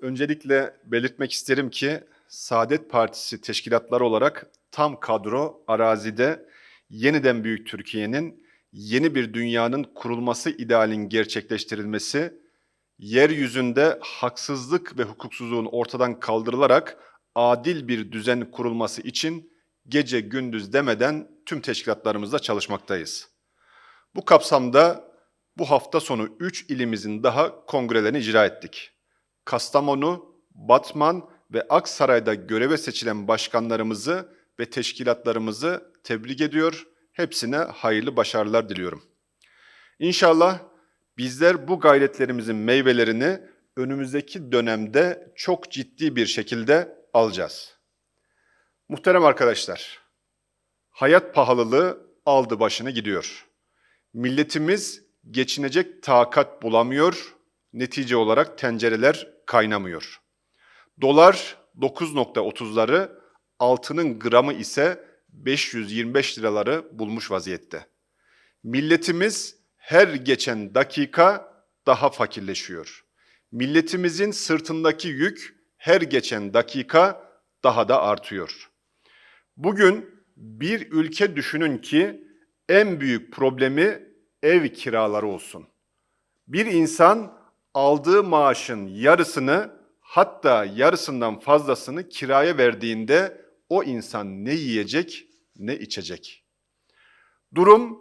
Öncelikle belirtmek isterim ki Saadet Partisi teşkilatları olarak tam kadro arazide yeniden Büyük Türkiye'nin yeni bir dünyanın kurulması idealinin gerçekleştirilmesi, yeryüzünde haksızlık ve hukuksuzluğun ortadan kaldırılarak adil bir düzen kurulması için gece gündüz demeden tüm teşkilatlarımızla çalışmaktayız. Bu kapsamda bu hafta sonu 3 ilimizin daha kongrelerini icra ettik. Kastamonu, Batman ve Aksaray'da göreve seçilen başkanlarımızı ve teşkilatlarımızı tebrik ediyor. Hepsine hayırlı başarılar diliyorum. İnşallah bizler bu gayretlerimizin meyvelerini önümüzdeki dönemde çok ciddi bir şekilde alacağız. Muhterem arkadaşlar, hayat pahalılığı aldı başını gidiyor. Milletimiz geçinecek takat bulamıyor, netice olarak tencereler kaynamıyor. Dolar 9.30'ları, altının gramı ise 525 liraları bulmuş vaziyette. Milletimiz her geçen dakika daha fakirleşiyor. Milletimizin sırtındaki yük her geçen dakika daha da artıyor. Bugün bir ülke düşünün ki en büyük problemi ev kiraları olsun. Bir insan aldığı maaşın yarısını hatta yarısından fazlasını kiraya verdiğinde o insan ne yiyecek ne içecek. Durum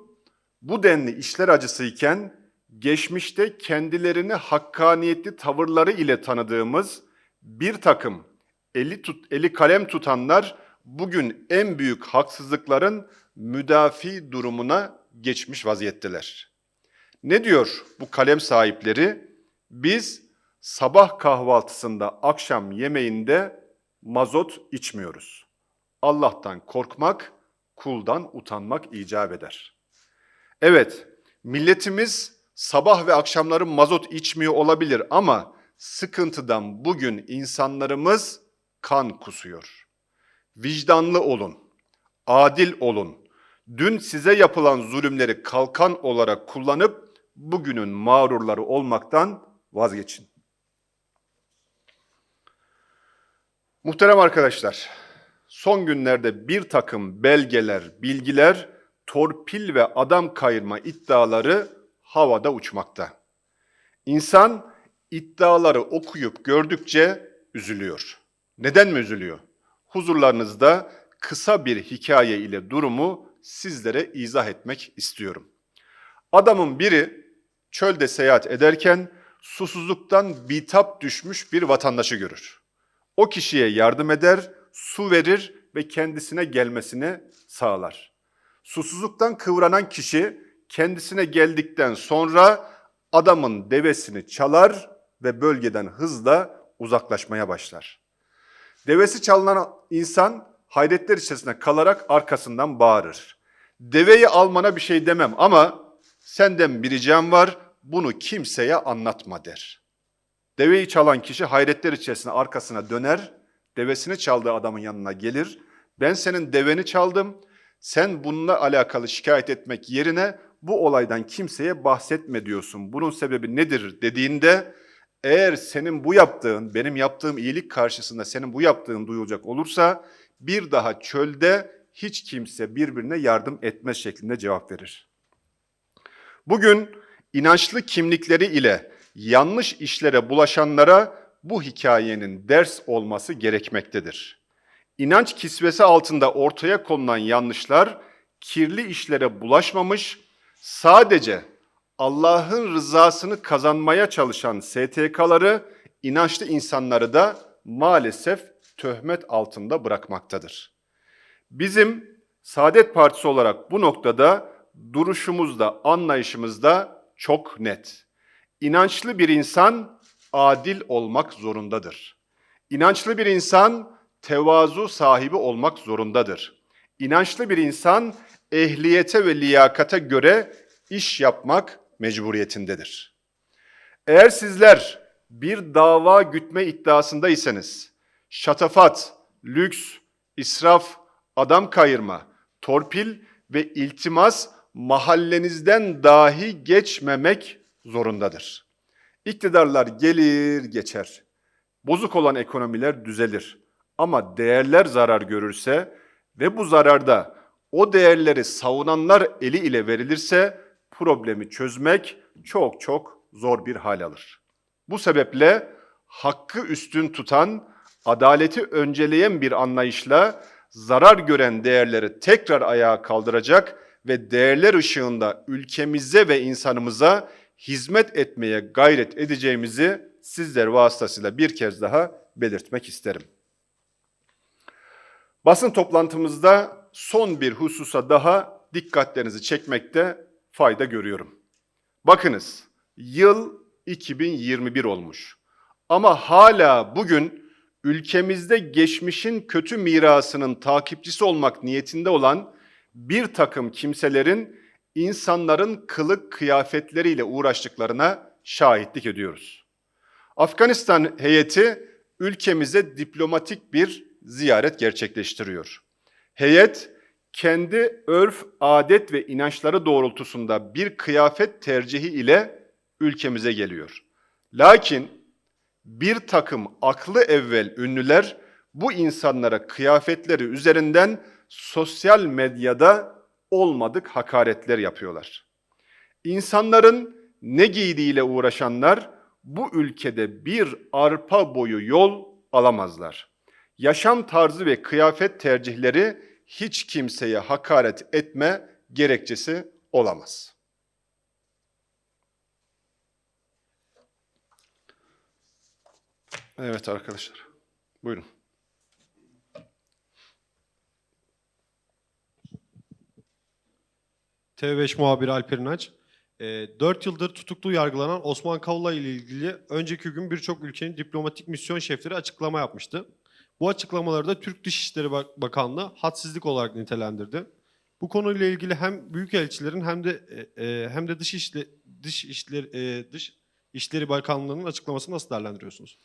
bu denli işler acısıyken geçmişte kendilerini hakkaniyetli tavırları ile tanıdığımız bir takım eli, tut, eli kalem tutanlar bugün en büyük haksızlıkların müdafi durumuna geçmiş vaziyetteler. Ne diyor bu kalem sahipleri? Biz sabah kahvaltısında, akşam yemeğinde mazot içmiyoruz. Allah'tan korkmak, kuldan utanmak icap eder. Evet, milletimiz sabah ve akşamları mazot içmiyor olabilir ama sıkıntıdan bugün insanlarımız kan kusuyor. Vicdanlı olun, adil olun. Dün size yapılan zulümleri kalkan olarak kullanıp bugünün mağrurları olmaktan vazgeçin. Muhterem arkadaşlar, son günlerde bir takım belgeler, bilgiler, torpil ve adam kayırma iddiaları havada uçmakta. İnsan iddiaları okuyup gördükçe üzülüyor. Neden mi üzülüyor? Huzurlarınızda kısa bir hikaye ile durumu sizlere izah etmek istiyorum. Adamın biri çölde seyahat ederken susuzluktan bitap düşmüş bir vatandaşı görür. O kişiye yardım eder, su verir ve kendisine gelmesini sağlar. Susuzluktan kıvranan kişi kendisine geldikten sonra adamın devesini çalar ve bölgeden hızla uzaklaşmaya başlar. Devesi çalınan insan hayretler içerisinde kalarak arkasından bağırır. Deveyi almana bir şey demem ama senden bir ricam var bunu kimseye anlatma der. Deveyi çalan kişi hayretler içerisinde arkasına döner, devesini çaldığı adamın yanına gelir. Ben senin deveni çaldım, sen bununla alakalı şikayet etmek yerine bu olaydan kimseye bahsetme diyorsun. Bunun sebebi nedir dediğinde eğer senin bu yaptığın, benim yaptığım iyilik karşısında senin bu yaptığın duyulacak olursa bir daha çölde hiç kimse birbirine yardım etmez şeklinde cevap verir. Bugün inançlı kimlikleri ile yanlış işlere bulaşanlara bu hikayenin ders olması gerekmektedir. İnanç kisvesi altında ortaya konulan yanlışlar kirli işlere bulaşmamış, sadece Allah'ın rızasını kazanmaya çalışan STK'ları, inançlı insanları da maalesef töhmet altında bırakmaktadır. Bizim Saadet Partisi olarak bu noktada duruşumuzda, anlayışımızda çok net. İnançlı bir insan adil olmak zorundadır. İnançlı bir insan tevazu sahibi olmak zorundadır. İnançlı bir insan ehliyete ve liyakate göre iş yapmak mecburiyetindedir. Eğer sizler bir dava gütme iddiasındaysanız, şatafat, lüks, israf, adam kayırma, torpil ve iltimas mahallenizden dahi geçmemek zorundadır. İktidarlar gelir geçer. Bozuk olan ekonomiler düzelir. Ama değerler zarar görürse ve bu zararda o değerleri savunanlar eli ile verilirse problemi çözmek çok çok zor bir hal alır. Bu sebeple hakkı üstün tutan, adaleti önceleyen bir anlayışla zarar gören değerleri tekrar ayağa kaldıracak ve değerler ışığında ülkemize ve insanımıza hizmet etmeye gayret edeceğimizi sizler vasıtasıyla bir kez daha belirtmek isterim. Basın toplantımızda son bir hususa daha dikkatlerinizi çekmekte fayda görüyorum. Bakınız, yıl 2021 olmuş. Ama hala bugün ülkemizde geçmişin kötü mirasının takipçisi olmak niyetinde olan bir takım kimselerin insanların kılık kıyafetleriyle uğraştıklarına şahitlik ediyoruz. Afganistan heyeti ülkemize diplomatik bir ziyaret gerçekleştiriyor. Heyet kendi örf, adet ve inançları doğrultusunda bir kıyafet tercihi ile ülkemize geliyor. Lakin bir takım aklı evvel ünlüler bu insanlara kıyafetleri üzerinden sosyal medyada olmadık hakaretler yapıyorlar. İnsanların ne giydiğiyle uğraşanlar bu ülkede bir arpa boyu yol alamazlar. Yaşam tarzı ve kıyafet tercihleri hiç kimseye hakaret etme gerekçesi olamaz. Evet arkadaşlar. Buyurun. TV5 muhabiri Alper İnanç. 4 yıldır tutuklu yargılanan Osman Kavala ile ilgili önceki gün birçok ülkenin diplomatik misyon şefleri açıklama yapmıştı. Bu açıklamaları da Türk Dışişleri Bak- Bakanlığı hadsizlik olarak nitelendirdi. Bu konuyla ilgili hem büyükelçilerin hem de e, e, hem de dış işle, dış işleri e, dış işleri bakanlığının açıklamasını nasıl değerlendiriyorsunuz?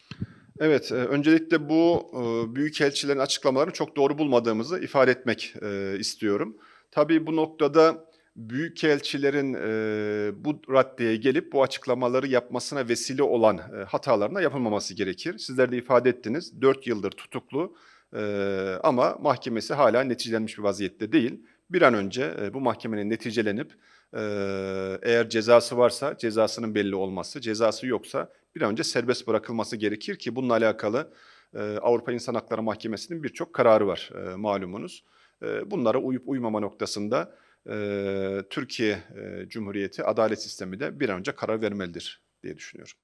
Evet, e, öncelikle bu e, büyükelçilerin açıklamalarını çok doğru bulmadığımızı ifade etmek e, istiyorum. Tabii bu noktada büyükelçilerin e, bu raddeye gelip bu açıklamaları yapmasına vesile olan e, hatalarına yapılmaması gerekir. Sizler de ifade ettiniz, 4 yıldır tutuklu e, ama mahkemesi hala neticelenmiş bir vaziyette değil. Bir an önce e, bu mahkemenin neticelenip e, eğer cezası varsa cezasının belli olması, cezası yoksa bir an önce serbest bırakılması gerekir ki bununla alakalı e, Avrupa İnsan Hakları Mahkemesi'nin birçok kararı var e, malumunuz. E, bunlara uyup uymama noktasında Türkiye Cumhuriyeti adalet sistemi de bir an önce karar vermelidir diye düşünüyorum.